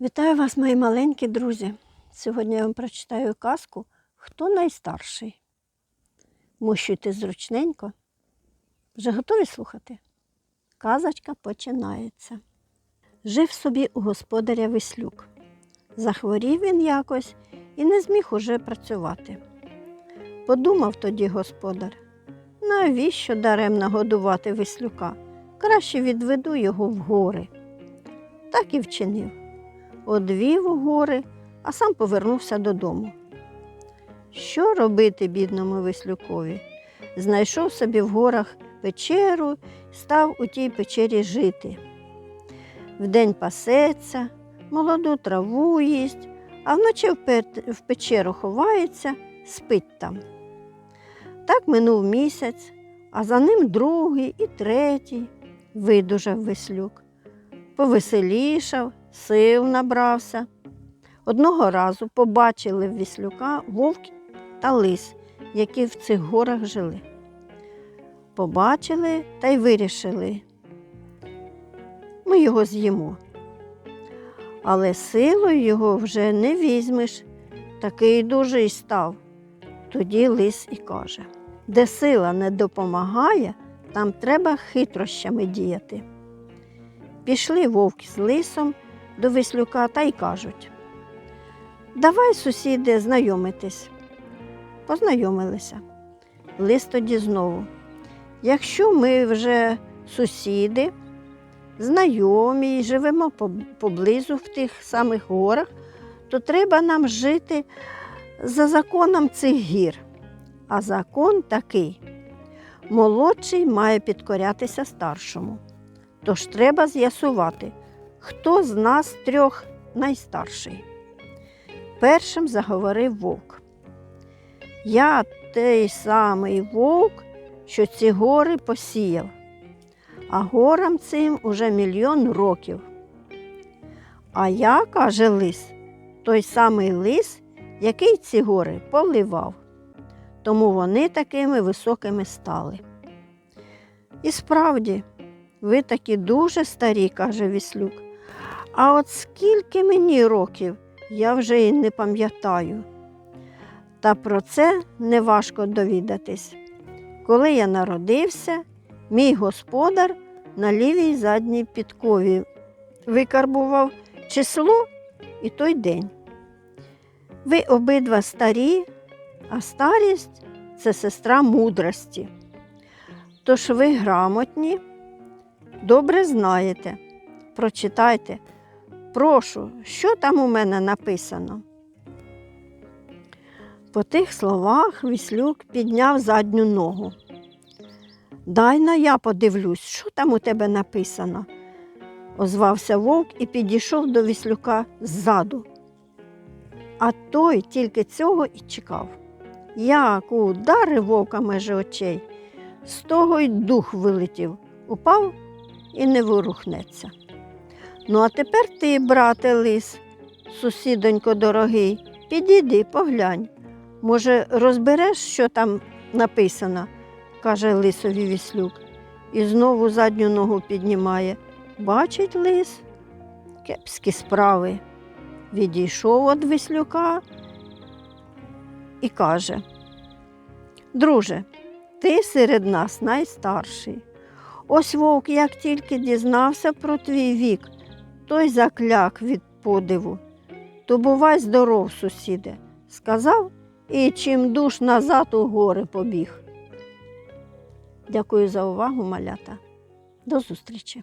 Вітаю вас, мої маленькі друзі. Сьогодні я вам прочитаю казку Хто найстарший. Мущуйте зручненько. Вже готові слухати? Казочка починається. Жив собі у господаря Веслюк. Захворів він якось і не зміг уже працювати. Подумав тоді господар, навіщо даремно годувати Веслюка? Краще відведу його в гори. Так і вчинив одвів у гори, а сам повернувся додому. Що робити бідному Веслюкові? Знайшов собі в горах печеру, став у тій печері жити. Вдень пасеться, молоду траву їсть, а вночі в печеру ховається, спить там. Так минув місяць, а за ним другий і третій видужав Веслюк повеселішав, сил набрався. Одного разу побачили в Віслюка вовк та лис, які в цих горах жили. Побачили та й вирішили. Ми його з'їмо. Але силою його вже не візьмеш, такий дужий став. Тоді лис і каже: де сила не допомагає, там треба хитрощами діяти. Пішли вовк з лисом до Веслюка та й кажуть: Давай, сусіди, знайомитись. Познайомилися. Лис тоді знову. Якщо ми вже сусіди, знайомі і живемо поблизу в тих самих горах, то треба нам жити за законом цих гір. А закон такий: молодший має підкорятися старшому. Тож треба з'ясувати, хто з нас трьох найстарший. Першим заговорив вовк. Я той самий вовк, що ці гори посіяв, а горам цим уже мільйон років. А я, каже лис, той самий лис, який ці гори поливав, тому вони такими високими стали. І справді, ви такі дуже старі, каже Віслюк. А от скільки мені років, я вже й не пам'ятаю. Та про це неважко довідатись. Коли я народився, мій господар на лівій задній підкові викарбував число і той день. Ви обидва старі, а старість це сестра мудрості. Тож ви грамотні, добре знаєте. Прочитайте. Прошу, що там у мене написано? По тих словах Віслюк підняв задню ногу. Дай на я подивлюсь, що там у тебе написано, озвався вовк і підійшов до Віслюка ззаду. А той тільки цього і чекав. Як ударив вовка межі очей, з того й дух вилетів, упав і не ворухнеться. Ну, а тепер ти, брате лис, сусідонько дорогий, підійди, поглянь. Може, розбереш, що там написано, каже лисові віслюк, і знову задню ногу піднімає. Бачить лис, кепські справи. Відійшов від віслюка і каже: Друже, ти серед нас найстарший. Ось вовк, як тільки дізнався про твій вік, той закляк від подиву. То бувай здоров, сусіде, сказав і чим душ назад у гори побіг. Дякую за увагу, малята. До зустрічі!